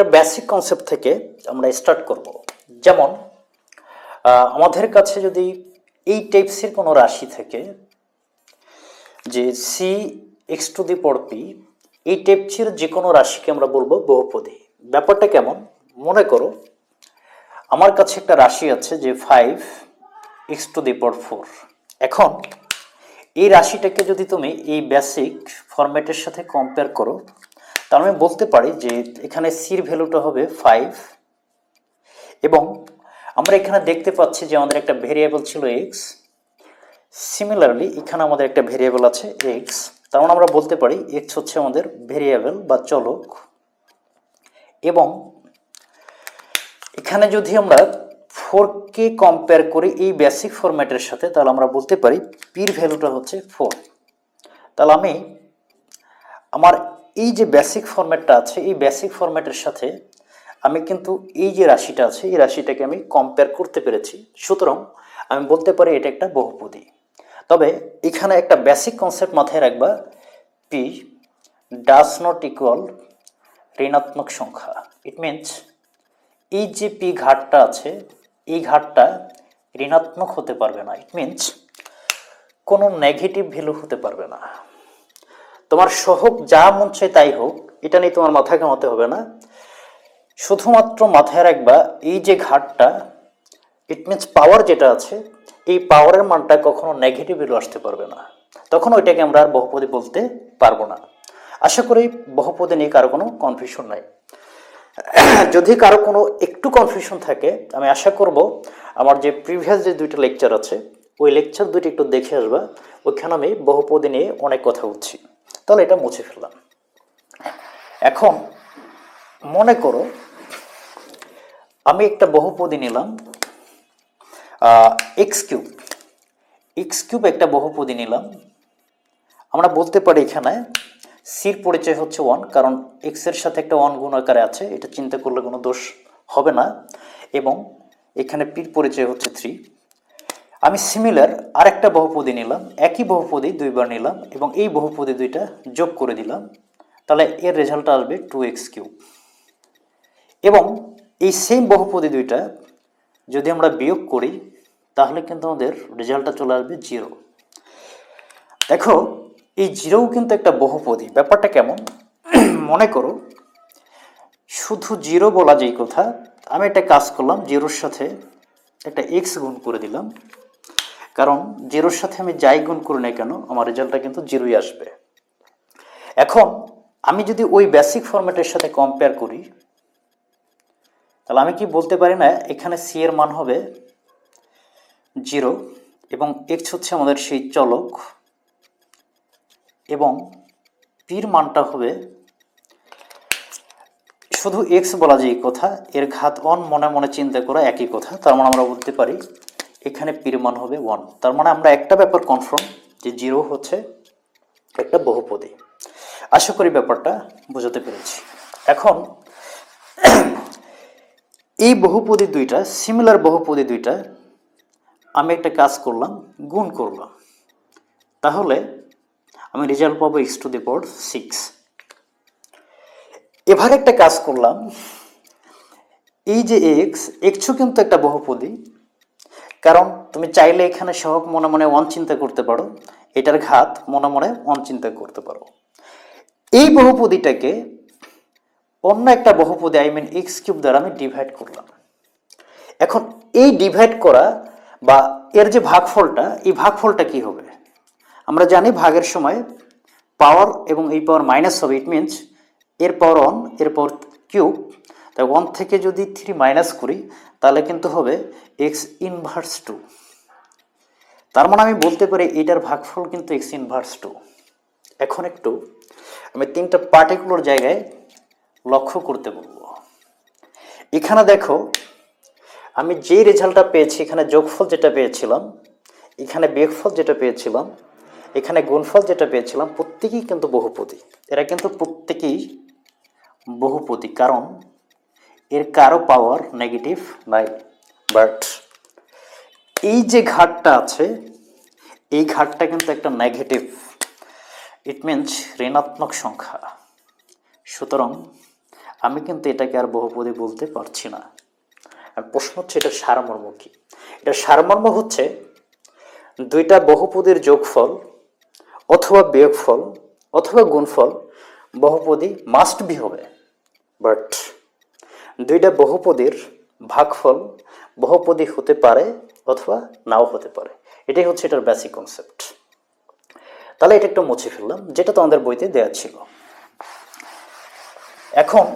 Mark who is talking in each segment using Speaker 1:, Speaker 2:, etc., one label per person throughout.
Speaker 1: একটা basic concept থেকে আমরা স্টার্ট করব। যেমন আমাদের কাছে যদি এই টাইপসের কোনো রাশি থেকে, যে সি এক্স টু দি পর পি এই টাইপসের যে কোনো রাশিকে আমরা বলব বহুপদী। ব্যাপারটা কেমন? মনে করো, আমার কাছে একটা রাশি আছে যে ফাইভ এক্স টু দি পর ফোর এখন, এই রাশিটাকে যদি তুমি এই বেসিক ফরম্যাটের সাথে কম্পেয়ার করো তাহলে আমি বলতে পারি যে এখানে সির ভ্যালুটা হবে ফাইভ এবং আমরা এখানে দেখতে পাচ্ছি যে আমাদের একটা ভেরিয়েবল ছিল এক্স সিমিলারলি এখানে আমাদের একটা ভেরিয়েবল আছে এক্স তার মানে আমরা বলতে পারি এক্স হচ্ছে আমাদের ভেরিয়েবল বা চলক। এবং এখানে যদি আমরা ফোর কে কম্পেয়ার করি এই বেসিক ফরম্যাটের সাথে, তাহলে আমরা বলতে পারি পির ভ্যালুটা হচ্ছে ফোর তাহলে আমি আমার এই যে বেসিক ফরম্যাটটা আছে, এই বেসিক ফরম্যাটের সাথে আমি কিন্তু এই যে রাশিটা আছে, এই রাশিটাকে আমি কম্পেয়ার করতে পেরেছি। সুতরাং আমি বলতে পারি এটা একটা বহুপদী। তবে এখানে একটা বেসিক কনসেপ্ট মাথায় রাখবা পি ডাস নট ইকুয়াল ঋণাত্মক সংখ্যা। ইট মিনস এই যে পি ঘাটটা আছে, এই ঘাটটা ঋণাত্মক হতে পারবে না। ইট মিনস কোনো নেগেটিভ ভ্যালু হতে পারবে না। তোমার সহক যা মন চায় তাই হোক, এটা নিয়ে তোমার মাথা ঘামাতে হবে না। শুধুমাত্র মাথায় রাখবা, এই যে ঘাটটা ইট মিনস পাওয়ার যেটা আছে, এই পাওয়ারের মানটা কখনো নেগেটিভ ভ্যালু আসতে পারবে না। তখন ওইটাকে আমরা আর বহুপদী বলতে পারব না। আশা করি বহুপদী নিয়ে কারও কোনো কনফিউশন নাই। যদি কারও কোনো একটু কনফিউশন থাকে, আমি আশা করব আমার যে প্রিভিয়াস যে দুইটা লেকচার আছে, ওই লেকচার দুইটা একটু দেখে আসবা, ওইখানে আমি বহুপদী নিয়ে অনেক কথা বলছি। তাহলে এটা মুছে ফেললাম। এখন মনে করো, আমি একটা বহুপদী নিলাম এক্স কিউব এক্স কিউব একটা বহুপদী নিলাম। আমরা বলতে পারি এখানে সির পরিচয় হচ্ছে ওয়ান কারণ এক্সের সাথে একটা ওয়ান গুণ আকারে আছে, এটা চিন্তা করলে কোনো দোষ হবে না। এবং এখানে পির পরিচয় হচ্ছে থ্রি আমি সিমিলার আরেকটা বহুপদী নিলাম, একই বহুপদী দুইবার নিলাম এবং এই বহুপদী দুইটা যোগ করে দিলাম। তাহলে এর রেজাল্ট আসবে টু এক্স কিউব এবং এই সেম বহুপদী দুইটা যদি আমরা বিয়োগ করি, তাহলে কিন্তু আমাদের রেজাল্টটা চলে আসবে জিরো দেখো, এই জিরোও কিন্তু একটা বহুপদী। ব্যাপারটা কেমন? মনে করো, শুধু জিরো বলা যেই কথা, আমি একটা কাজ করলাম জিরোর সাথে একটা এক্স গুণ করে দিলাম। কারণ জিরোর সাথে আমি যাই গুণ করি না কেন, আমার রেজাল্টটা কিন্তু জিরোই আসবে। এখন আমি যদি ওই বেসিক ফরম্যাটের সাথে কম্পেয়ার করি, তাহলে আমি কি বলতে পারি না, এখানে সি এর মান হবে জিরো এবং এক্স হচ্ছে আমাদের সেই চলক এবং পির মানটা হবে শুধু এক্স বলা যায় কথা, এর ঘাত অন মনে মনে চিন্তা করা একই কথা, তার মানে আমরা বলতে পারি এখানে পির মান হবে ওয়ান তার মানে আমরা একটা ব্যাপার কনফার্ম যে জিরো হচ্ছে একটা বহুপদী। আশা করি ব্যাপারটা বোঝাতে পেরেছি। এখন, এই বহুপদী দুইটা সিমিলার বহুপদী দুইটা, আমি একটা কাজ করলাম, গুণ করলাম। তাহলে, আমি রেজাল্ট পাবো x to the power six এবার একটা কাজ করলাম, এই যে এক্স এক্সও কিন্তু একটা বহুপদী কারণ তুমি চাইলে এখানে সহক মনে মনে ওয়ান চিন্তা করতে পারো, এটার ঘাত মনে মনে ওয়ান চিন্তা করতে পারো। এই বহুপদীটাকে অন্য একটা বহুপদী আই মিন এক্স কিউব দ্বারা আমি ডিভাইড করলাম। এখন এই ডিভাইড করা বা এর যে ভাগফলটা, এই ভাগফলটা কি হবে? আমরা জানি ভাগের সময় পাওয়ার এবং এই পাওয়ার মাইনাস হবে ইট মিনস এর পাওয়ার ওয়ানের পাওয়ার কিউব তাই ওয়ান থেকে যদি থ্রি মাইনাস করি, তাহলে কিন্তু হবে এক্স ইনভার্স টু তার মানে আমি বলতে পারি এটার ভাগফল কিন্তু এক্স ইনভার্স টু এখন একটু আমি তিনটা পার্টিকুলার জায়গায় লক্ষ্য করতে বলব। এখানে দেখো, আমি যে রেজাল্টটা পেয়েছি, এখানে যোগফল যেটা পেয়েছিলাম, এখানে বিয়োগফল যেটা পেয়েছিলাম, এখানে গুণফল যেটা পেয়েছিলাম, প্রত্যেকেই কিন্তু বহুপদী। এরা কিন্তু প্রত্যেকেই বহুপদী, কারণ এর কারও পাওয়ার নেগেটিভ নাই। বাট এই যে ঘাটটা আছে, এই ঘাটটা কিন্তু একটা নেগেটিভ ইট মিনস ঋণাত্মক সংখ্যা। সুতরাং আমি কিন্তু এটাকে আর বহুপদী বলতে পারছি না। আর প্রশ্ন হচ্ছে, এটা সারমর্ম কি? এটা সারমর্ম হচ্ছে দুইটা বহুপদীর যোগফল অথবা বিয়োগফল অথবা গুণফল বহুপদী মাস্ট বি হবে। বাট দুইটা বহুপদীর ভাগফল বহুপদী হতে পারে অথবা নাও হতে পারে। এটাই হচ্ছে এটার বেসিক কনসেপ্ট তাহলে এটা একটু মুছে ফেললাম, যেটা তোমাদের বইতে দেওয়া ছিল। এখন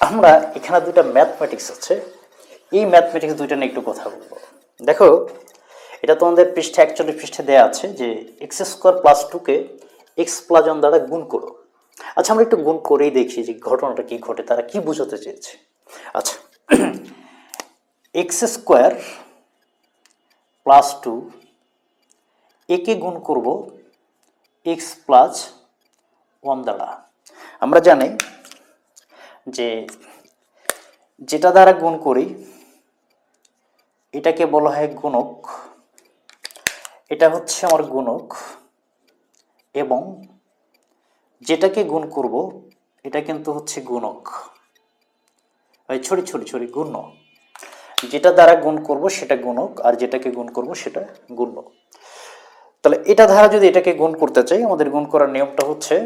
Speaker 1: আমরা এখানে দুইটা ম্যাথমেটিক্স আছে। এই ম্যাথমেটিক্স দুইটা নিয়ে একটু কথা বলব। দেখো, এটা তোমাদের পৃষ্ঠে অ্যাকচুয়ালি পৃষ্ঠে দেওয়া আছে যে এক্স স্কোয়ার প্লাস টুকে এক্স প্লাস ওয়ান দ্বারা গুণ করো। আচ্ছা আমরা একটু গুণ করেই দেখি যে ঘটনাটা কি ঘটে, তারা কি বোঝাতে চেয়েছে। আচ্ছা এক্স স্কোয়ার প্লাস টু একে গুণ করব এক্স প্লাস ওয়ান দ্বারা। আমরা জানি যে যেটা দ্বারা গুণ করি, এটাকে বলা হয় গুণক। এটা হচ্ছে আমার গুণক এবং যেটাকে গুণ করব, এটা কিন্তু হচ্ছে গুণক। ছড়ি ছড়ি ছড়ি গুণ্য যেটা দ্বারা গুণ করব সেটা গুণক, আর যেটাকে গুণ করব সেটা গুণ্য তাহলে এটা দ্বারা যদি এটাকে গুণ করতে চাই, আমাদের গুণ করার নিয়মটা হচ্ছে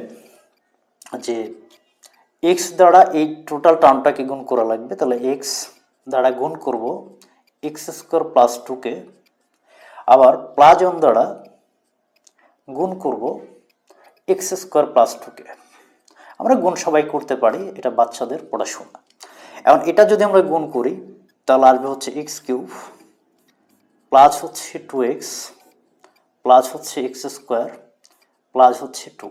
Speaker 1: যে এক্স দ্বারা এই টোটাল টার্মটাকে গুণ করা লাগবে। তাহলে এক্স দ্বারা গুণ করব এক্স স্কোয়ার প্লাস টুকে আবার প্লাস ওয়ান দ্বারা গুণ করব এক্স স্কোয়ার প্লাস টুকে আমরা গুণ সবাই করতে পারি, এটা বাচ্চাদের পড়াশোনা। এখন এটা যদি আমরা গুণ করি তাহলে আসবে হচ্ছে এক্স কিউব প্লাস হচ্ছে টু এক্স প্লাস হচ্ছে এক্স স্কোয়ার প্লাস হচ্ছে টু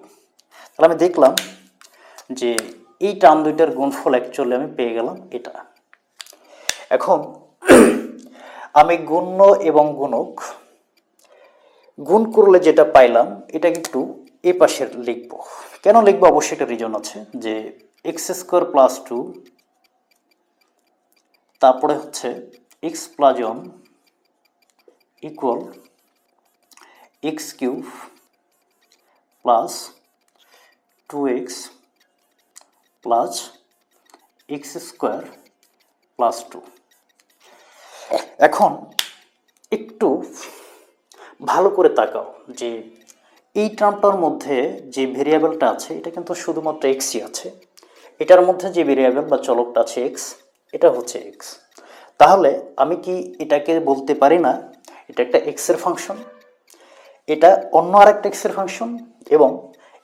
Speaker 1: তাহলে আমি দেখলাম যে এই টার্ম দুইটার গুণফল অ্যাকচুয়ালি আমি পেয়ে গেলাম এটা। এখন আমি গুণ্য এবং গুণক গুণ করলে যেটা পাইলাম এটাকে একটু এ পাশের লিখব। কেন লিখব? অবশ্যই একটা রিজন আছে যে এক্স স্কোয়ার প্লাস টু তারপরে হচ্ছে x plus one equal x cube plus two x plus x square plus two এখন একটু ভালো করে তাকাও যে এই টার্মটার মধ্যে যে ভেরিয়েবলটা আছে, এটা কিন্তু শুধুমাত্র এক্সই আছে। এটার মধ্যে যে ভেরিয়েবল বা চলকটা আছে এক্স এটা হচ্ছে এক্স তাহলে আমি কি এটাকে বলতে পারি না? এটা একটা এক্সের ফাংশন এটা অন্য আরেকটা এক্সের ফাংশন এবং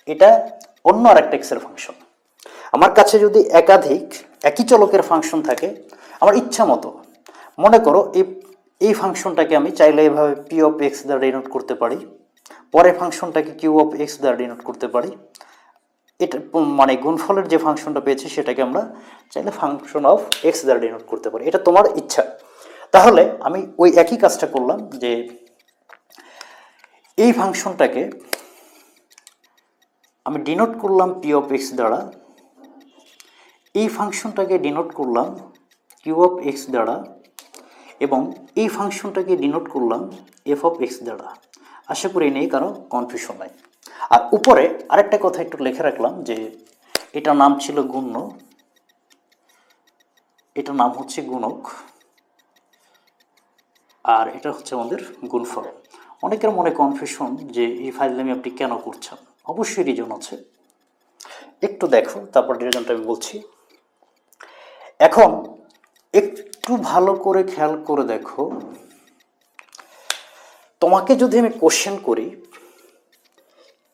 Speaker 1: এটা অন্য আরেকটা এক্সের ফাংশন আমার কাছে যদি একাধিক, একই চলকের ফাংশন থাকে, আমার ইচ্ছা মতো, মনে করো এই এই ফাংশনটাকে আমি চাইলে এভাবে পি অফ এক্স দ্বারা ডিনোট করতে পারি, পরের ফাংশনটাকে কিউ অফ এক্স দ্বারা ডিনোট করতে পারি এটা মানে গুণফলের যে ফাংশনটা পেয়েছি সেটাকে আমরা চাইলে ফাংশন অফ এক্স দ্বারা ডিনোট করতে পারি। এটা তোমার ইচ্ছা। তাহলে আমি ওই একই কাজটা করলাম যে এই ফাংশনটাকে আমি ডিনোট করলাম পি অফ এক্স দ্বারা, এই ফাংশনটাকে ডিনোট করলাম কিউ অফ এক্স দ্বারা এবং এই ফাংশনটাকে ডিনোট করলাম এফ অফ এক্স দ্বারা। আশা করি নেই কারও কনফিউশন নাই। আর উপরে আরেকটা কথা একটু লিখে রাখলাম যে এটার নাম ছিল গুণ্য। এটার নাম হচ্ছে গুণক। আর এটা হচ্ছে আমাদের গুণফল। অনেকের মনে কনফিউশন যে এই ফাইলনামি আপনি কেন করছেন? অবশ্যই রিজন আছে। একটু দেখো, তারপর রিজনটা আমি বলছি। এখন একটু ভালো করে খেয়াল করে দেখো। তোমাকে যদি আমি কোশ্চেন করি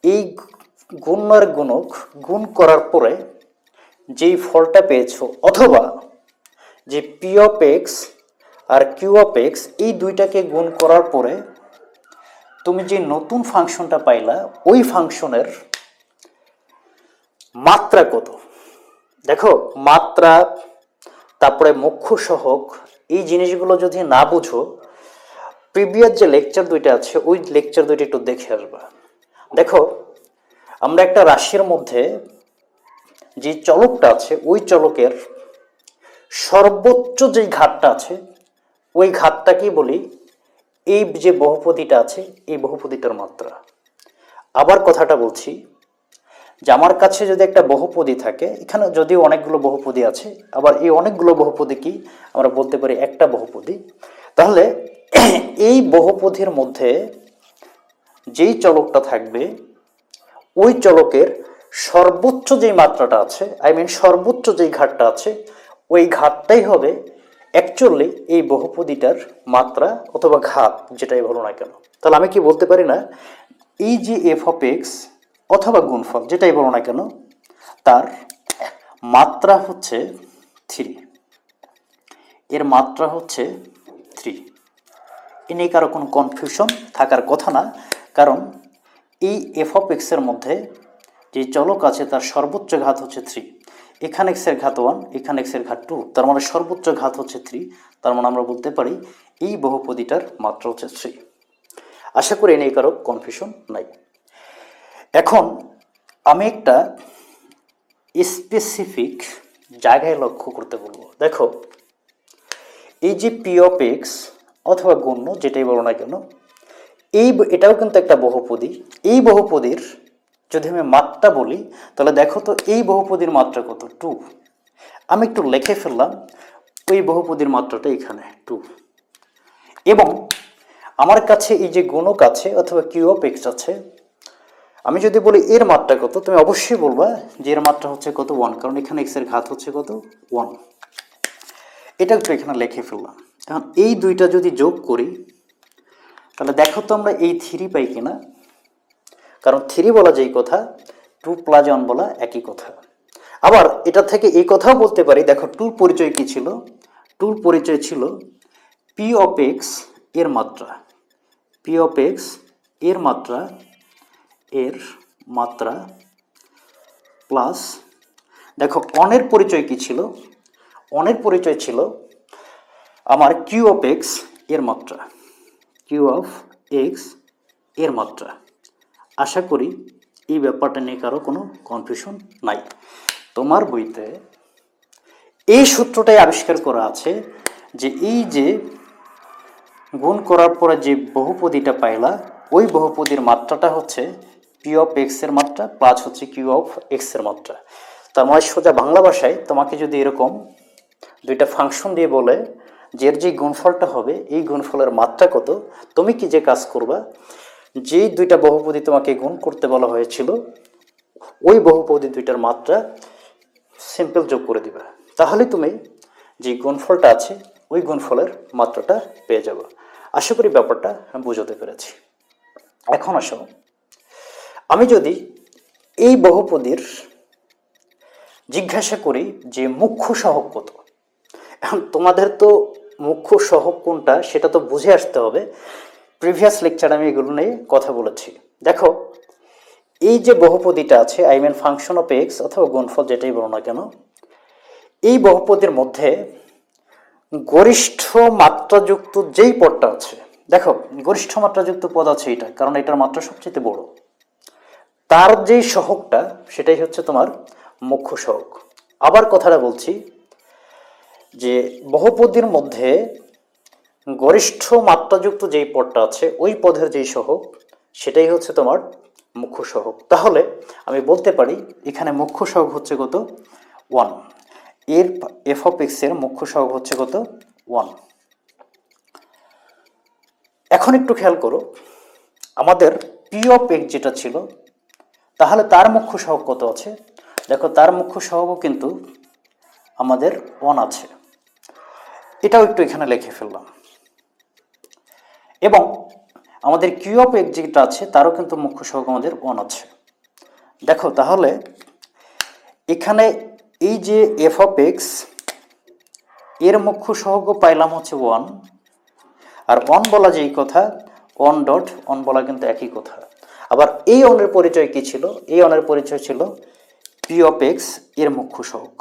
Speaker 1: এই গুণ আর গুণক গুণ করার পরে যেই ফলটা পেয়েছ অথবা যে পি অফ এক্স আর কিউ অফ এক্স এই দুইটাকে গুণ করার পরে তুমি যে নতুন ফাংশনটা পাইলা, ওই ফাংশনের মাত্রা কত? দেখো, মাত্রা, তারপরে মুখ্য সহক, এই জিনিসগুলো যদি না বুঝো প্রিভিয়াস যে লেকচার দুইটা আছে, ওই লেকচার দুইটা একটু দেখে আসবা। দেখো, আমরা একটা রাশির মধ্যে যে চলকটা আছে, ওই চলকের সর্বোচ্চ যেই ঘাটটা আছে, ওই ঘাটটাকেই বলি এই যে বহুপদীটা আছে, এই বহুপদীটার মাত্রা। আবার কথাটা বলছি যে আমার কাছে যদি একটা বহুপদী থাকে, এখানে যদিও অনেকগুলো বহুপদী আছে, আবার এই অনেকগুলো বহুপদী কি আমরা বলতে পারি একটা বহুপদী তাহলে এই বহুপদীর মধ্যে যেই চলকটা থাকবে, ওই চলকের সর্বোচ্চ যেই মাত্রাটা আছে আই মিন সর্বোচ্চ যেই ঘাটটা আছে, ওই ঘাটটাই হবে অ্যাকচুয়ালি এই বহুপদীটার মাত্রা অথবা ঘাত, যেটাই বলো না কেন। তাহলে আমি কি বলতে পারি না? এই যে এফ অফ এক্স অথবা গুণফল, যেটাই বলো না কেন, তার মাত্রা হচ্ছে থ্রি এর মাত্রা হচ্ছে থ্রি এ নিয়ে কারও কোনো কনফিউশন থাকার কথা না। কারণ এই এফ অফ এক্সের মধ্যে যে চলক আছে তার সর্বোচ্চ ঘাত হচ্ছে থ্রি এখানে এক্সের ঘাত ওয়ান এখানে এক্সের ঘাত টু তার মানে সর্বোচ্চ ঘাত হচ্ছে থ্রি তার মানে আমরা বলতে পারি এই বহুপদীটার মাত্রা হচ্ছে থ্রি আশা করি এ নিয়ে কারও কনফিউশন নাই। এখন আমি একটা স্পেসিফিক জায়গায় লক্ষ্য করতে বলব। দেখো, এই যে পি অফ এক্স অথবা গণ্য যেটাই বলো না কেন এই এটাও কিন্তু একটা বহুপদী। এই বহুপদীর যদি আমি মাত্রা বলি, তাহলে দেখো তো এই বহুপদীর মাত্রা কত? টু। আমি একটু লিখে ফেললাম, ওই বহুপদীর মাত্রাটা এখানে, টু। এবং আমার কাছে এই যে গুণক আছে অথবা কিউ অফ এক্স আছে, আমি যদি বলি এর মাত্রা কত, তুমি অবশ্যই বলবা যে এর মাত্রা হচ্ছে কত? ওয়ান। কারণ এখানে এক্সের ঘাত হচ্ছে কত? ওয়ান। এটা একটু এখানে লিখে ফেললাম। এখন এই দুইটা যদি যোগ করি তাহলে দেখো তো আমরা এই থ্রি পাই কিনা। কারণ থ্রি বলা যেই কথা, টু প্লাস ওয়ান বলা একই কথা। আবার এটা থেকে এই কথাও বলতে পারি, দেখো টুর পরিচয় কি ছিল? টুর পরিচয় ছিল পি অফ এক্সের মাত্রা। পি অফ এক্সের মাত্রা এর মাত্রা প্লাস, দেখো অনের পরিচয় কি ছিল? অনের পরিচয় ছিল আমার কিউ অফ এক্সের মাত্রা। কিউ অফ এক্সের মাত্রা। আশা করি এই ব্যাপারটা নিয়ে কারও কোনো কনফিউশন নাই। তোমার বইতে এই সূত্রটাই আবিষ্কার করা আছে যে এই যে গুণ করার পরে যে বহুপদীটা পাইলা, ওই বহুপদীর মাত্রাটা হচ্ছে পি অফ এক্সের মাত্রা প্লাস হচ্ছে কিউ অফ এক্সের মাত্রা। তার মানে সোজা বাংলা ভাষায় তোমাকে যদি এরকম দুইটা ফাংশন দিয়ে বলে এর যে গুণফলটা হবে, এই গুণফলের মাত্রা কত? তুমি কি যে কাজ করবা? যে দুইটা বহুপদী তোমাকে গুণ করতে বলা হয়েছিল, ওই বহুপদী দুইটার মাত্রা সিম্পল যোগ করে দিবা। তাহলে তুমি যে গুণফলটা আছে, ওই গুণফলের মাত্রাটা পেয়ে যাবে। আশা করি ব্যাপারটা বুঝতে পেরেছি। এখন আসো। আমি যদি এই বহুপদীর জিজ্ঞাসা করি যে মুখ্য সহগ কত? এখন তোমাদের তো মুখ্য সহগ কোনটা সেটা তো বুঝে আসতে হবে। প্রিভিয়াস লেকচার আমি এগুলো নিয়ে কথা বলেছি। দেখো, এই যে বহুপদীটা আছে I mean function of x অথবা গুণফল যেটাই বলো না কেন, এই বহুপদীর মধ্যে গরিষ্ঠ মাত্রাযুক্ত যেই পদটা আছে, দেখো, গরিষ্ঠ মাত্রাযুক্ত পদ আছে এটা, কারণ এটার মাত্রা সবচেয়ে বড়। তার যেই সহগটা সেটাই হচ্ছে তোমার মুখ্য সহগ আবার কথাটা বলছি যে বহুপদীর মধ্যে গরিষ্ঠ মাত্রাযুক্ত যেই পদটা আছে, ওই পদের যেই সহগ সেটাই হচ্ছে তোমার মুখ্য সহগ তাহলে আমি বলতে পারি, এখানে মুখ্য সহগ হচ্ছে কত? ওয়ান। এর এফ অফ এক্সের মুখ্য সহগ হচ্ছে কত? ওয়ান। এখন একটু খেয়াল করো, আমাদের পি অফ এক্স যেটা ছিল, তাহলে তার মুখ্য সহগ কত আছে? দেখো, তার মুখ্য সহগও কিন্তু আমাদের ওয়ান আছে। এটাও একটু এখানে লিখে ফেললাম। এবং আমাদের কিউ অফ এক্স যেটা আছে, তারও কিন্তু মুখ্য সহগ আমাদের ওয়ান আছে। দেখো তাহলে, এখানে এই যে এফ অফ এক্সের মুখ্য সহগ পাইলাম হচ্ছে ওয়ান আর অন বলা যেই কথা অন ডট অন বলা কিন্তু একই কথা। আবার এই অনের পরিচয় কি ছিল? এই অনের পরিচয় ছিল পি অফ এক্সের মুখ্য সহগ।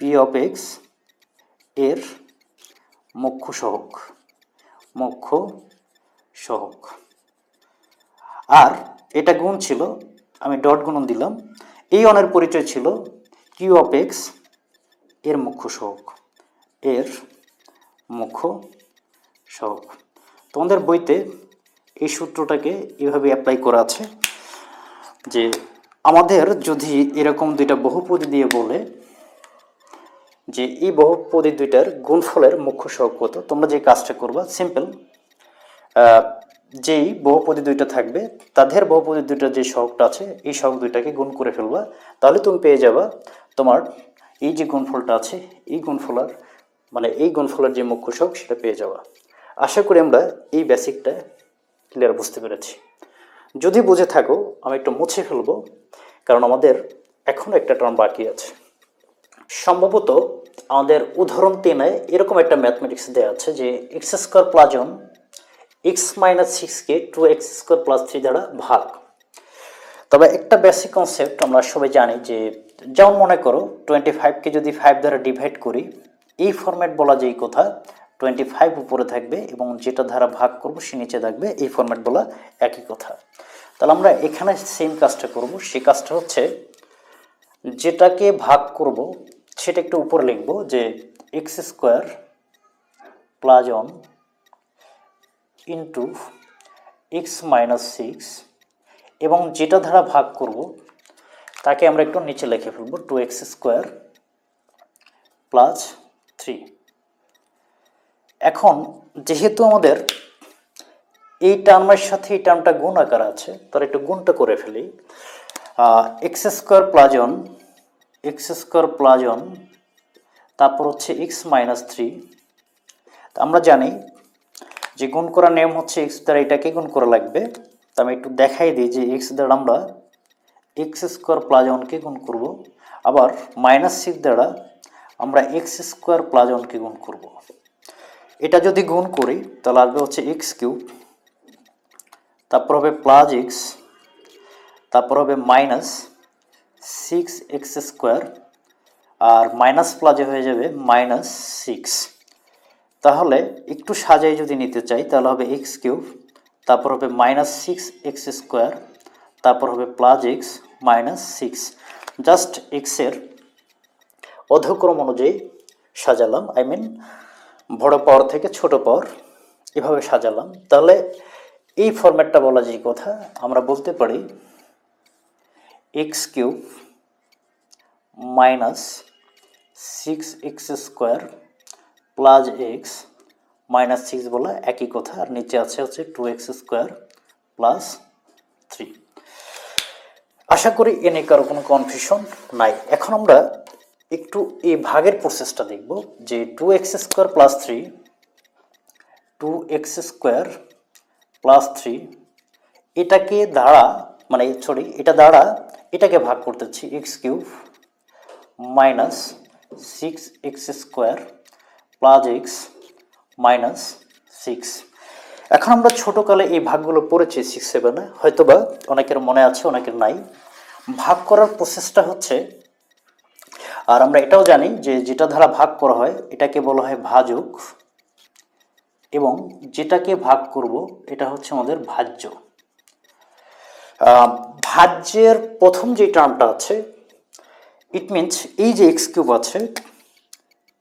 Speaker 1: পি অফ এক্সের মুখ্য সহগ মুখ্য সহগ আর এটা গুণ ছিল, আমি ডট গুণন দিলাম, এই অনের পরিচয় ছিল কিউ অফ এর মুখ্য সহগ এর মুখ্য সহগ তোমাদের বইতে এই সূত্রটাকে এভাবে অ্যাপ্লাই করা আছে যে আমাদের যদি এরকম দুইটা বহুপদী দিয়ে বলে যে এই বহুপদী দুইটার গুণফলের মুখ্য সহগ কত? তোমরা যে কাজটা করবা সিম্পল যেই বহুপদী দুইটা থাকবে, তাদের বহুপদী দুইটার যে সহগটা আছে, এই সহগ দুইটাকে গুণ করে ফেলবা। তাহলে তুমি পেয়ে যাবা তোমার এই যে গুণফলটা আছে, এই গুণফলার মানে এই গুণফলের যে মুখ্য সহগ, সেটা পেয়ে যাওয়া আশা করি আমরা এই বেসিকটা ক্লিয়ার বুঝতে পেরেছি। যদি বুঝে থাকো, আমি একটু মুছে ফেলব, কারণ আমাদের এখনও একটা টার্ম বাকি আছে। সম্ভবত আমাদের উদাহরণ তিনে এরকম একটা ম্যাথমেটিক্স দেওয়া আছে যে x square plus one x minus সিক্সকে two x square plus three দ্বারা ভাগ। তবে একটা বেসিক কনসেপ্ট আমরা সবাই জানি যে যেমন মনে করো টোয়েন্টি ফাইভকে যদি ফাইভ দ্বারা ডিভাইড করি, এই ফরম্যাট বলা যেই কথা টোয়েন্টি ফাইভ উপরে থাকবে এবং যেটা ধারা ভাগ করব সে নিচে থাকবে, এই ফরম্যাট বলা একই কথা। তাহলে আমরা এখানে সেম কাজটা করব সেই কাজটা হচ্ছে যেটাকে ভাগ করব সেটা একটু উপরে লিখব যে x square plus one into x minus six এবং যেটা দ্বারা ভাগ করব, তাকে আমরা একটু নিচে লিখে ফেলব two x square plus three এখন যেহেতু আমাদের এই টার্মের সাথে এই টার্মটা গুণ আকার আছে, তাহলে একটু গুণটা করে ফেলি। X square plus one x square plus one, তারপর হচ্ছে এক্স মাইনাস থ্রি আমরা জানি যে গুণ করার নিয়ম হচ্ছে এক্স দ্বারা এটাকে গুণ করা লাগবে। তো আমি একটু দেখাই দিই যে এক্স দ্বারা আমরা এক্স স্কোয়ার প্লাস ওয়ানকে গুণ করব। আবার মাইনাস সিক্স দ্বারা আমরা এক্স স্কোয়ার প্লাস ওয়ানকে গুণ করব। এটা যদি গুণ করি তাহলে আসবে হচ্ছে এক্স কিউব। তারপর হবে প্লাস এক্স, তারপর হবে মাইনাস সিক্স এক্স স্কোয়ার আর মাইনাস প্লাজে হয়ে যাবে মাইনাস সিক্স তাহলে একটু সাজাই যদি নিতে চাই, তাহলে হবে এক্স কিউব তারপর হবে মাইনাস সিক্স এক্স স্কোয়ার তারপর হবে plus x minus six just এক্সের অধক্রম অনুযায়ী সাজালাম আই মিন বড় পাওয়ার থেকে ছোট পাওয়ার এভাবে সাজালাম। তাহলে এই ফরম্যাটটা বলা যে কথা? আমরা বলতে পারি x cube minus six x square plus x minus six বলা একই কথা। আর নিচে আছে হচ্ছে two x square plus three আশা করি এ নিয়ে কারও কোনো কনফিউশন নাই। এখন আমরা একটু এই ভাগের প্রসেসটা দেখব যে two x square plus three two x square plus three এটাকে দ্বারা মানে সরি এটা দ্বারা এটাকে ভাগ করতেছি x cube minus six x square plus x minus six এখন আমরা ছোটোকালে এই ভাগগুলো পড়েছি সিক্স সেভেনে হয়তোবা অনেকের মনে আছে, অনেকের নাই। ভাগ করার প্রসেসটা হচ্ছে, আর আমরা এটাও জানি যে যেটা দ্বারা ভাগ করা হয়, এটাকে বলা হয় ভাজক। এবং যেটাকে ভাগ করব, এটা হচ্ছে আমাদের ভাজ্য। ভাজ্যের প্রথম যে টার্মটা আছে ইট মিনস এই যে এক্স কিউব আছে,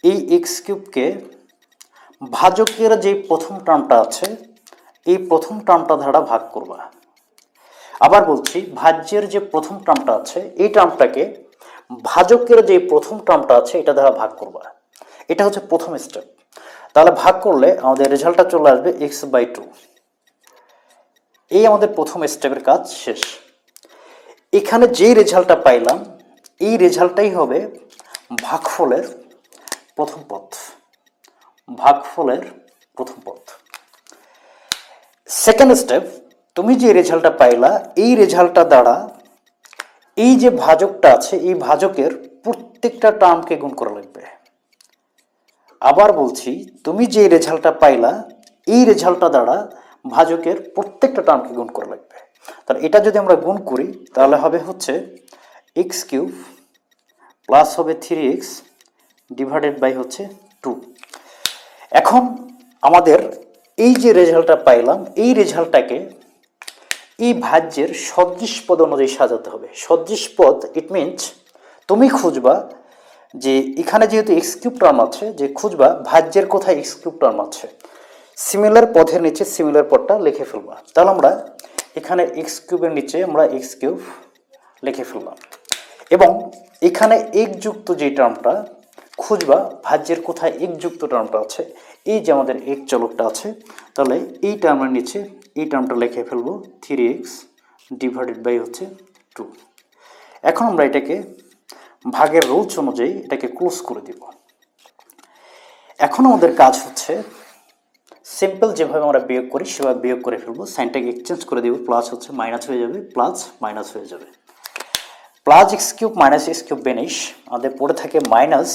Speaker 1: এই এক্স কিউবকে ভাজকের যে প্রথম টার্মটা আছে, এই প্রথম টার্মটা দ্বারা ভাগ করবা। আবার বলছি, ভাজ্যের যে প্রথম টার্মটা আছে, এই টার্মটাকে ভাজকের যে প্রথম টার্মটা আছে, এটা দ্বারা ভাগ করবা। এটা হচ্ছে প্রথম স্টেপ তাহলে ভাগ করলে আমাদের রেজাল্টটা চলে আসবে এক্স বাই টু এই আমাদের প্রথম স্টেপের কাজ শেষ। এখানে যেই রেজাল্টটা পাইলাম, এই রেজাল্টটাই হবে ভাগফলের প্রথম পথ। ভাগফলের প্রথম পথ। সেকেন্ড স্টেপ তুমি যে রেজাল্টটা পাইলা, এই রেজাল্টটা দ্বারা এই যে ভাজকটা আছে, এই ভাজকের প্রত্যেকটা টার্মকে গুণ করা লাগবে। আবার বলছি, তুমি যে রেজাল্টটা পাইলা, এই রেজাল্টটা দ্বারা ভাজকের প্রত্যেকটা টার্মকে গুণ করা লাগবে। তাহলে এটা যদি আমরা গুণ করি, তাহলে হবে হচ্ছে এক্স কিউব প্লাস হবে থ্রি এক্স ডিভাইডেড বাই হচ্ছে টু এখন আমাদের এই যে রেজাল্টটা পাইলাম, এই রেজাল্টটাকে এই ভাজ্যের সদৃশ পদ অনুযায়ী সাজাতে হবে। সদৃশ পদ ইট মিনস তুমি খুঁজবা যে এখানে যেহেতু এক্স কিউব টার্ম আছে, যে খুঁজবা ভাজ্যের কোথায় এক্স কিউব টার্ম আছে। সিমিলার পথের নিচে সিমিলার পথটা লিখে ফেলবা। তাহলে আমরা এখানে এক্স কিউবের নিচে আমরা এক্স কিউব লিখে ফেললাম। এবং এখানে একযুক্ত যে টার্মটা খুঁজবা ভাজ্যের কোথায় একযুক্ত টার্মটা আছে, এই যে আমাদের এক চলকটা আছে, তাহলে এই টার্মের নিচে এই টার্মটা লিখে ফেলব থ্রি এক্স ডিভাইডেড বাই হচ্ছে টু এখন আমরা এটাকে ভাগের রুলস অনুযায়ী এটাকে ক্লোজ করে দিব। এখন আমাদের কাজ হচ্ছে সিম্পল যেভাবে আমরা বিয়োগ করি, সেভাবে বিয়োগ করে ফেলব। সাইনটাকে এক্সচেঞ্জ করে দিব। প্লাস হচ্ছে মাইনাস হয়ে যাবে প্লাস মাইনাস হয়ে যাবে। Plus x cube minus x cube vanish আমাদের পড়ে থাকে মাইনাস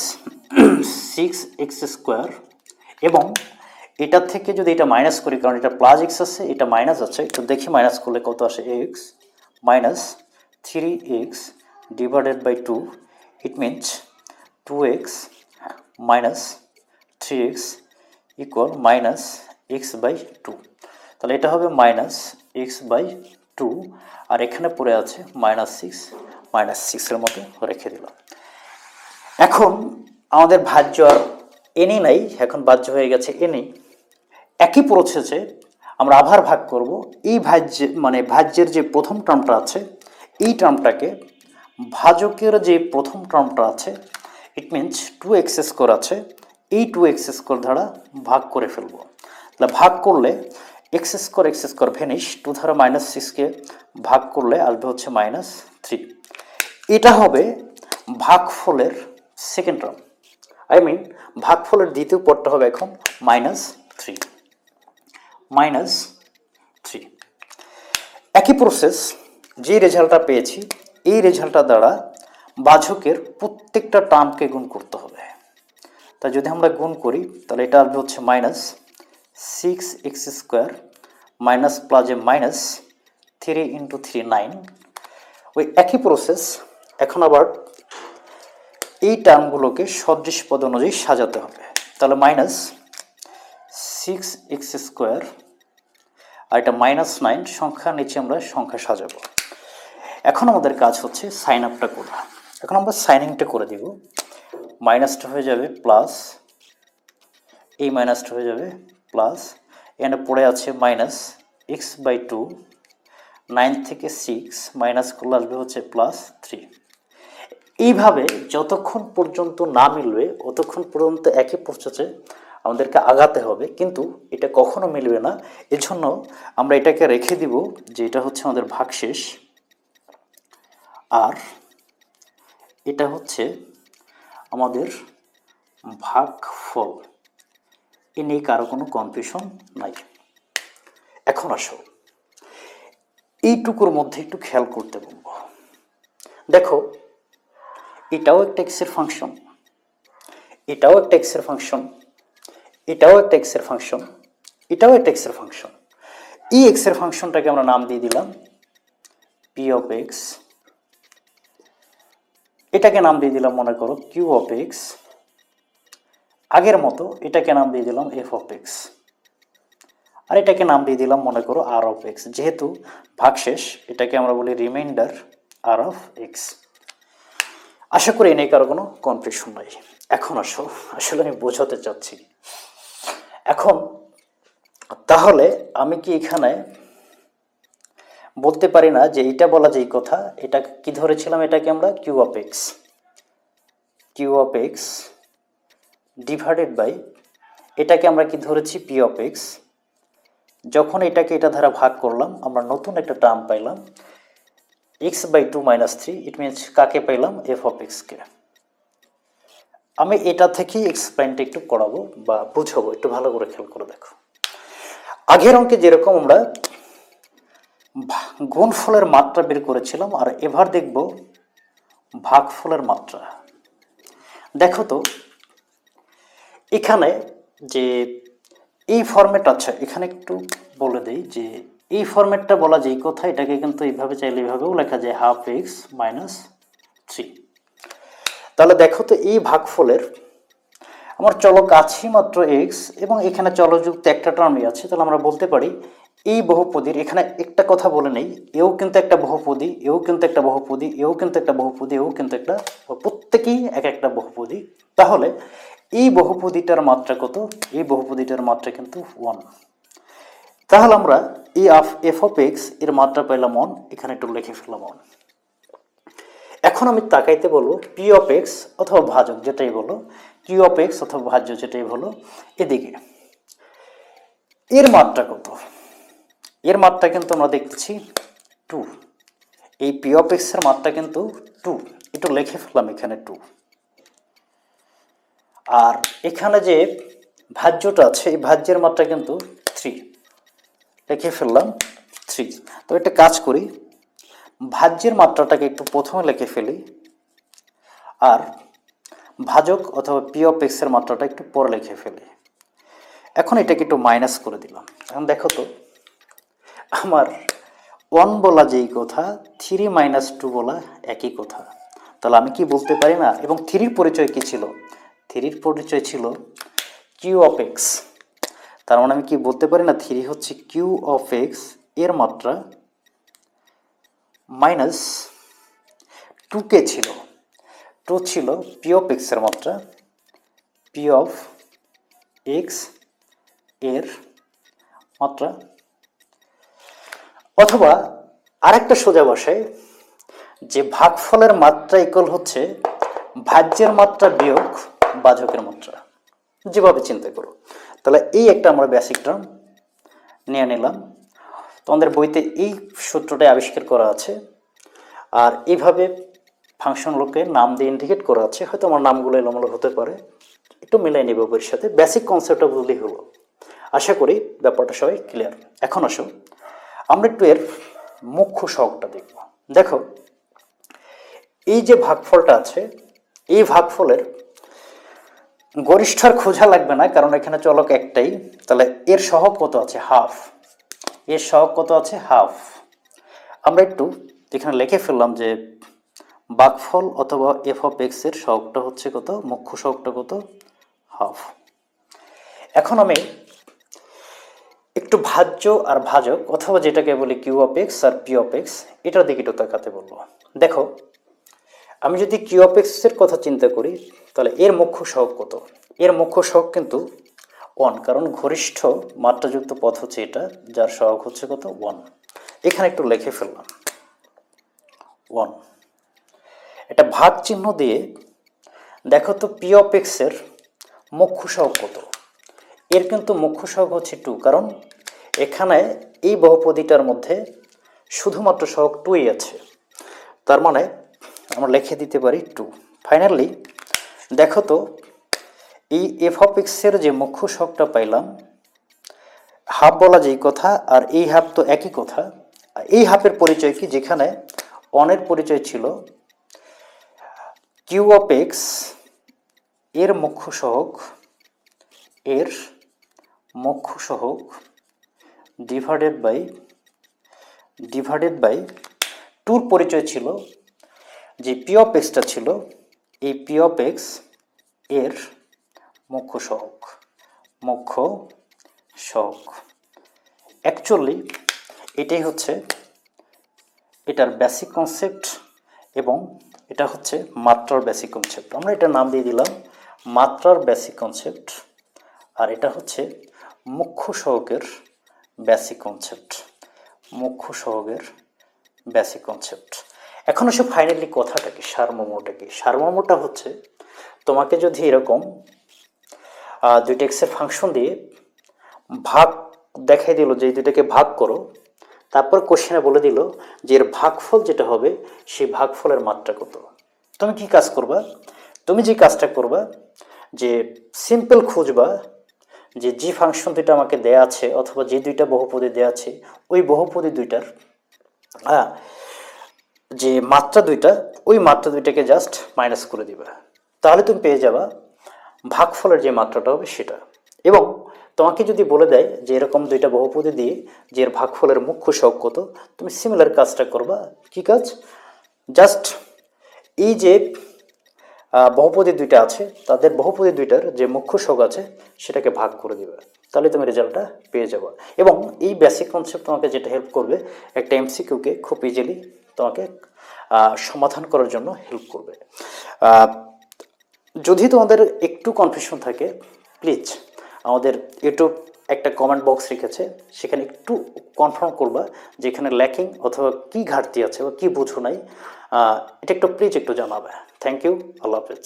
Speaker 1: সিক্স এক্স স্কোয়ার এবং এটার থেকে যদি এটা মাইনাস করি, কারণ এটা প্লাস এক্স আছে, এটা মাইনাস আছে একটু দেখি মাইনাস করলে কত আসে? X minus three x divided by two it means two x minus three x equal minus x by two তাহলে এটা হবে মাইনাস এক্স বাই টু আর এখানে পড়ে আছে মাইনাস সিক্স মাইনাস সিক্সের মতো রেখে দিলাম এখন আমাদের ভাজ্য আর এনি নাই, এখন বাহ্য হয়ে গেছে এনি একই প্রসেসে আমরা আবার ভাগ করব। এই ভাজ্য মানে ভাজ্যের যে প্রথম টার্মটা আছে, এই টার্মটাকে ভাজকের যে প্রথম টার্মটা আছে it means two x square আছে এই টু এক্স স্কোর দ্বারা ভাগ করে ফেলব। তাহলে ভাগ করলে x square x square vanish two ধারা মাইনাস সিক্সকে ভাগ করলে আসবে হচ্ছে মাইনাস থ্রি এটা হবে ভাগফলের সেকেন্ড টার্ম আই মিন ভাগফলের দ্বিতীয় পদটা হবে এখন মাইনাস থ্রি মাইনাস থ্রি একই প্রসেস যে রেজাল্টটা পেয়েছি, এই রেজাল্টটা দ্বারা বাঝকের প্রত্যেকটা টার্মকে গুণ করতে হবে। তা যদি আমরা গুণ করি, তাহলে এটা আসবে হচ্ছে minus six x square minus প্লাজে minus three into three nine ওই একই প্রসেস এখন আবার এই টার্মগুলোকে সদৃশ পদ অনুযায়ী সাজাতে হবে। তাহলে মাইনাস সিক্স এক্স স্কোয়ার আর এটা মাইনাস নাইন সংখ্যা নিচে আমরা সংখ্যা সাজাবো। এখন আমাদের কাজ হচ্ছে সাইন আপটা করা। এখন আমরা সাইনিংটা করে দিব। মাইনাসটা হয়ে যাবে প্লাস এই মাইনাসটা হয়ে যাবে প্লাস এখানে পড়ে আছে minus x by two nine থেকে সিক্স মাইনাস করলে আসবে হচ্ছে প্লাস থ্রি এইভাবে যতক্ষণ পর্যন্ত না মিলবে, অতক্ষণ পর্যন্ত একই প্রসেসে আমাদেরকে আগাতে হবে, কিন্তু এটা কখনো মিলবে না। এজন্য আমরা এটাকে রেখে দিব যে এটা হচ্ছে আমাদের ভাগশেষ, আর এটা হচ্ছে আমাদের ভাগ ভাগফল। এ নিয়ে কারও কোনো কনফিউশন নাই। এখন আসো। এইটুকুর মধ্যে একটু খেয়াল করতে বলব। দেখো, এটাও একটা এক্সের ফাংশন এটাও একটা এক্সের ফাংশন এটাও একটা এক্সের ফাংশন এটাও একটা এক্সের ফাংশন এই এক্সের ফাংশনটাকে আমরা নাম দিয়ে দিলাম পি অফ এক্স এটাকে নাম দিয়ে দিলাম, মনে করো কিউ অফ এক্স আগের মতো এটাকে নাম দিয়ে দিলাম এফ অফ এক্স আর এটাকে নাম দিয়ে দিলাম, মনে করো আর অফ এক্স যেহেতু ভাগশেষ এটাকে আমরা বলি রিমাইন্ডার আর অফ এক্স আশা করি এনে কারও কোনো কনফিউশন নাই। এখন আসো, আসলে আমি বোঝাতে চাচ্ছি। এখন, তাহলে আমি কি এখানে বলতে পারি না যে এটা বলা যেই কথা, এটা কি ধরেছিলাম এটাকে আমরা? Q of x Q of x divided by এটাকে আমরা কি ধরেছি? পি অফ এক্স যখন এটাকে এটা দ্বারা ভাগ করলাম, আমরা নতুন একটা টার্ম পাইলাম x by two minus three it means কাকে পাইলাম? এফ অফ এক্সকে আমি এটা থেকেই এক্সপ্লেনটা একটু করাবো বা বুঝাবো, একটু ভালো করে খেয়াল করে দেখো। আগের অঙ্কে যেরকম আমরা গুণফলের মাত্রা বের করেছিলাম আর এবার দেখব ভাগফলের মাত্রা। দেখো তো, এখানে যে এই ফরম্যাট আছে এখানে একটু বলে দেই যে এই ফরম্যাটটা বলা যেই কথা, এটাকে কিন্তু এইভাবে চাইলে এইভাবেও লেখা যায় হাফ এক্স মাইনাস থ্রি তাহলে দেখো তো, এই ভাগফলের আমার চলক আছে মাত্র এক্স এবং এখানে চলযুক্ত একটা টার্মই আছে, তাহলে আমরা বলতে পারি এই বহুপদীর, এখানে একটা কথা বলে নেই, এও কিন্তু একটা বহুপদী, এও কিন্তু একটা বহুপদী, এও কিন্তু একটা বহুপদী, এও কিন্তু একটা প্রত্যেকেই এক একটা বহুপদী। তাহলে এই বহুপদীটার মাত্রা কত? এই বহুপদীটার মাত্রা কিন্তু ওয়ান তাহলে আমরা এই এফ অফ এক্সের মাত্রা পেলাম ওয়ান এখানে একটু লিখে ফেললাম ওয়ান এখন আমি তাকাইতে বলব পি অফ এক্স অথবা ভাজক, যেটাই বলো। কিউ অফ এক্স অথবা ভাজ্য, যেটাই বলো। এদিকে। এর মাত্রা কত? এর মাত্রা কিন্তু আমরা দেখতেছি টু এই পি অফ মাত্রা কিন্তু টু একটু লিখে ফেললাম এখানে টু আর এখানে যে ভাজ্যটা আছে, এই ভাজ্যের মাত্রা কিন্তু থ্রি লিখে ফেললাম থ্রি তো একটা কাজ করি, ভাজ্যের মাত্রাটাকে একটু প্রথমে লিখে ফেলি, আর ভাজক অথবা পি অফ মাত্রাটা একটু পরে লিখে ফেলি। এখন এটাকে একটু মাইনাস করে দিলাম। এখন দেখো তো আমার ওয়ান বলা যেই কথা থ্রি মাইনাস টু বলা একই কথা। তাহলে আমি কি বলতে পারি না? এবং থ্রির পরিচয় কি ছিল? থ্রির পরিচয় ছিল কিউ অফ এক্স তার মানে আমি কি বলতে পারি না? থ্রি হচ্ছে কিউ অফ এক্সের মাত্রা মাইনাস টু কে ছিল? টু ছিল পি অফ এক্সের মাত্রা। পি অফ এক্সের মাত্রা অথবা আরেকটা সোজা বসায় যে ভাগফলের মাত্রা ইকুয়াল হচ্ছে ভাজ্যের মাত্রা বিয়োগ বাজকের মাত্রা। যেভাবে চিন্তা করো। তাহলে এই একটা আমরা বেসিক টার্ম নিয়ে নিলাম। তোমাদের বইতে এই সূত্রটাই আবিষ্কার করা আছে। আর এইভাবে ফাংশন ফাংশনগুলোকে নাম দিয়ে ইন্ডিকেট করা আছে। হয়তো আমার নামগুলো এলোমেলো হতে পারে। একটু মিলাই নেবে বইয়ের সাথে। বেসিক কনসেপ্টটা বুঝলেই হলো। আশা করি ব্যাপারটা সবাই ক্লিয়ার এখন আসো। আমরা একটু এর মুখ্য শখটা দেখব। দেখো, এই যে ভাগফলটা আছে, এই ভাগফলের গরিষ্ঠর খোঁজা লাগবে না, কারণ এখানে চলক একটাই। তাহলে এর সহগ কত আছে? হাফ। এর সহগ কত আছে? হাফ। আমরা একটু এখানে লিখে ফেললাম যে বাঘফল অথবা এফ অফ এক্সের সহগটা হচ্ছে কত? মুখ্য সহগটা কত? হাফ। এখন আমি একটু ভাজ্য আর ভাজক, অথবা যেটাকে বলি কিউ অপেক্স আর পি অফ এক্স এটার দিকে একটু তাকাতে বলব। দেখো, আমি যদি কিউ এর কথা চিন্তা করি, তাহলে এর মুখ্য সহগ কত? এর মুখ্য সহগ কিন্তু ওয়ান কারণ ঘরিষ্ঠ মাত্রাযুক্ত পথ হচ্ছে এটা, যার সহগ হচ্ছে কত? ওয়ান এখানে একটু লিখে ফেললাম। ওয়ান এটা ভাগ চিহ্ন দিয়ে, দেখো তো পি অফ এক্সের মুখ্য সহগ কত? এর কিন্তু মুখ্য সহগ হচ্ছে টু। কারণ এখানে এই বহুপদীটার মধ্যে শুধুমাত্র সহগ টুই আছে। তার মানে আমরা লিখে দিতে পারি টু। ফাইনালি দেখো তো, এই এফ অফ এক্সের যে মুখ্য সহগটা পাইলাম হাফ বলা যেই কথা আর এই হাফ তো একই কথা। এই হাফের পরিচয় কি? যেখানে অনের পরিচয় ছিল কিউ অফ এক্সের মুখ্য সহগ এর মুখ্য সহগ ডিভাইডেড বাই ডিভাইডেড বাই টুর পরিচয় ছিল, যে পি এক্সটা ছিল, এই পি এক্সের মুখ্য সহগ মুখ্য সহগ অ্যাকচুয়ালি এটাই হচ্ছে এটার বেসিক কনসেপ্ট এবং এটা হচ্ছে মাত্রার বেসিক কনসেপ্ট আমরা এটা নাম দিয়ে দিলাম মাত্রার বেসিক কনসেপ্ট আর এটা হচ্ছে মুখ্য সহগের বেসিক কনসেপ্ট মুখ্য সহগের বেসিক কনসেপ্ট এখন এসে ফাইনালি কথাটা কি? সারমর্মটা কি? সারমর্মটা হচ্ছে, তোমাকে যদি এরকম দুইটা এক্সের ফাংশন দিয়ে ভাগ দেখাই দিল, যে দুইটাকে ভাগ করো, তারপর কোশ্চেনে বলে দিল যে এর ভাগফল যেটা হবে, সেই ভাগফলের মাত্রা কত? তুমি কি কাজ করবা? তুমি যে কাজটা করবা, যে সিম্পল খুঁজবা যে যে ফাংশন দুইটা আমাকে দেয়া আছে অথবা যে দুইটা বহুপদী দেয়া আছে, ওই বহুপদী দুইটার হ্যাঁ যে মাত্রা দুইটা, ওই মাত্রা দুইটাকে জাস্ট মাইনাস করে দিবা। তাহলে তুমি পেয়ে যাবা ভাগফলের যে মাত্রাটা হবে সেটা। এবং তোমাকে যদি বলে দেয় যে এরকম দুইটা বহুপদী দিয়ে যে এর ভাগফলের মুখ্য শখ কত, তুমি সিমিলার কাজটা করবা। কি কাজ? জাস্ট এই যে বহুপদী দুইটা আছে। তাদের বহুপদী দুইটার যে মুখ্য শোক আছে, সেটাকে ভাগ করে দিবে। তাহলে তুমি রেজাল্টটা পেয়ে যাবে। এবং এই বেসিক কনসেপ্ট তোমাকে যেটা হেল্প করবে, একটা এমসিকিউকে খুব ইজিলি তোমাকে সমাধান করার জন্য হেল্প করবে। যদি তোমাদের একটু কনফিউশন থাকে প্লিজ আমাদের ইউটিউব একটা কমেন্ট বক্স রেখেছে। সেখানে একটু কনফার্ম করবা যেখানে ল্যাকিং অথবা কি ঘাটতি আছে বা কি বুঝো নাই। এটা একটু প্লিজ একটু জানাবে। থ্যাংক ইউ আল্লাহ হাফেজ।